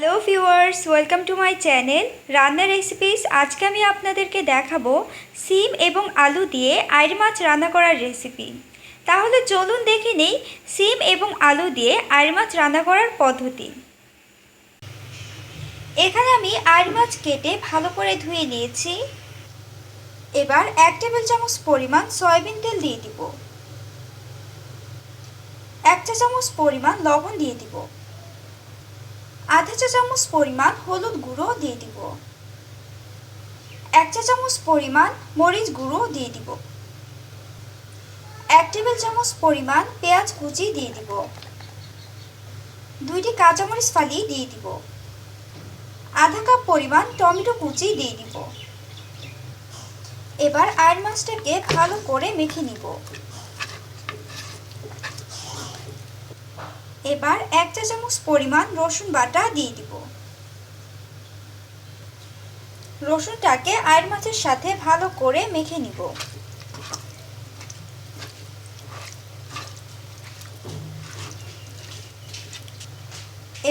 Hello viewers welcome to my channel রান্নার recipes আজকে আমি আপনাদেরকে দেখাবো সিম এবং আলু দিয়ে আইর মাছ রান্না করার রেসিপি তাহলে চলুন দেখে নেই সিম এবং আলু দিয়ে আইর মাছ রান্না করার পদ্ধতি। এখানে আমি আইর মাছ কেটে ভালো করে ধুয়ে নিয়েছি। এবার এক টেবিল চামচ পরিমাণ সয়াবিন তেল দিয়ে দিব। এক চা চামচ পরিমাণ লবণ দিয়ে দিব। আধা চা চামচ পরিমাণ হলুদ গুঁড়ো দিয়ে দিব। এক চা চামচ পরিমাণ মরিচ গুঁড়ো দিয়ে দিব। এক টেবিল চামচ পরিমাণ পেঁয়াজ কুচি দিয়ে দিব। দুইটি কাঁচামরিচ ফালি দিয়ে দিব। আধা কাপ পরিমাণ টমেটো কুচি দিয়ে দিব। এবার আয়ের মাছটাকে ভালো করে মেখে নিব। এবার এক চা চামচ পরিমাণ রসুন বাটা দিয়ে দিব। রসুনটাকে আয়ের মাছের সাথে ভালো করে মেখে নিব।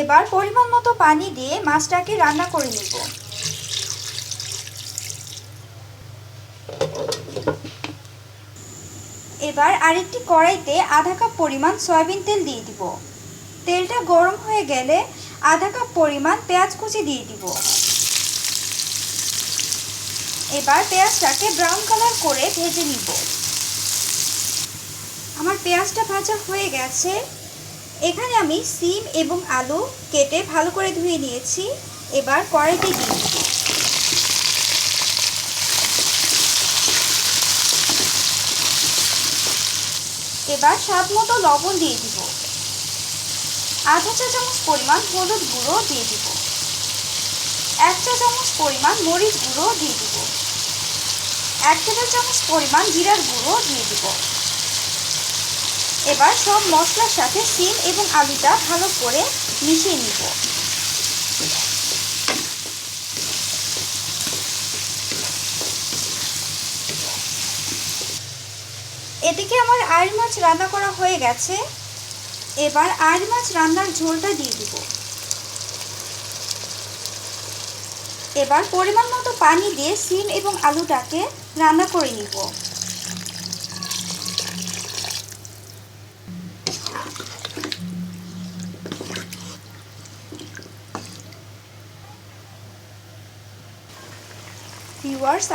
এবার পরিমাণ মতো পানি দিয়ে মাছটাকে রান্না করে নিব। এবার আরেকটি কড়াইতে আধা কাপ পরিমাণ সয়াবিন তেল দিয়ে দিব। তেলটা গরম হয়ে গেলে আধা কাপ পরিমাণ পেঁয়াজ কুচি দিয়ে দিব। এবার পেঁয়াজটাকে ব্রাউন কালার করে ভেজে নিব। আমার পেঁয়াজটা ভাজা হয়ে গেছে। এখানে আমি সিম এবং আলু কেটে ভালো করে ধুয়ে নিয়েছি। এবার কড়াইতে দিয়ে দিব। এবার স্বাদ মতো লবণ দিয়ে দিব। আধা চা চামচ পরিমাণ হলুদ গুঁড়ো দিয়ে দিব। এক চা চামচ পরিমাণ মরিচ গুঁড়ো দিয়ে দিব। এক টেবিল চামচ পরিমাণ জিরার গুঁড়ো দিয়ে দিব। এবার সব মশলার সাথে সিম এবং আলুটা ভালো করে মিশিয়ে নিব। এদিকে আমার আয়ের মাছ রান্না করা হয়ে গেছে। এবার আয়ের মাছ রান্নার ঝোলটা দিয়ে দিব। এবার পরিমাণ মতো পানি দিয়ে সিম এবং আলুটাকে রান্না করে নিব।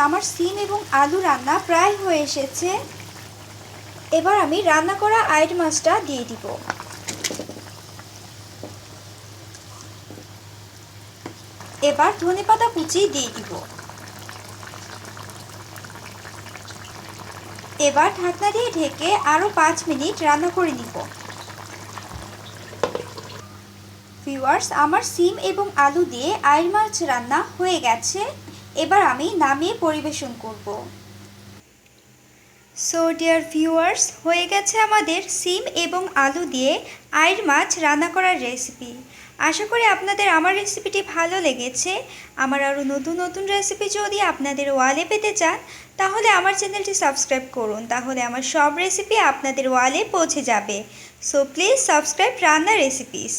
আমার সিম এবং আলু রান্না প্রায় হয়ে এসেছে। এবার আমি রান্না করা আইট মাছটা দিয়ে দিব। এবার ধনে পাতা কুচি দিয়ে দিব। এবার ঢাকনা দিয়ে ঢেকে আরও পাঁচ মিনিট রান্না করে নিব। ভিউয়ার্স, আমার সিম এবং আলু দিয়ে আইর মাছ রান্না হয়ে গেছে। এবার আমি নামিয়ে পরিবেশন করব। সো ডিয়ার ভিউয়ার্স হয়ে গেছে আমাদের সিম এবং আলু দিয়ে আইর মাছ রান্না করার রেসিপি আশা করি আপনাদের আমার রেসিপিটি ভালো লেগেছে। আমার আরও নতুন নতুন রেসিপি যদি আপনাদের ওয়ালে পেতে চান, তাহলে আমার চ্যানেলটি সাবস্ক্রাইব করুন। তাহলে আমার সব রেসিপি আপনাদের ওয়ালে পৌঁছে যাবে। সো প্লিজ সাবস্ক্রাইব রান্না রেসিপিস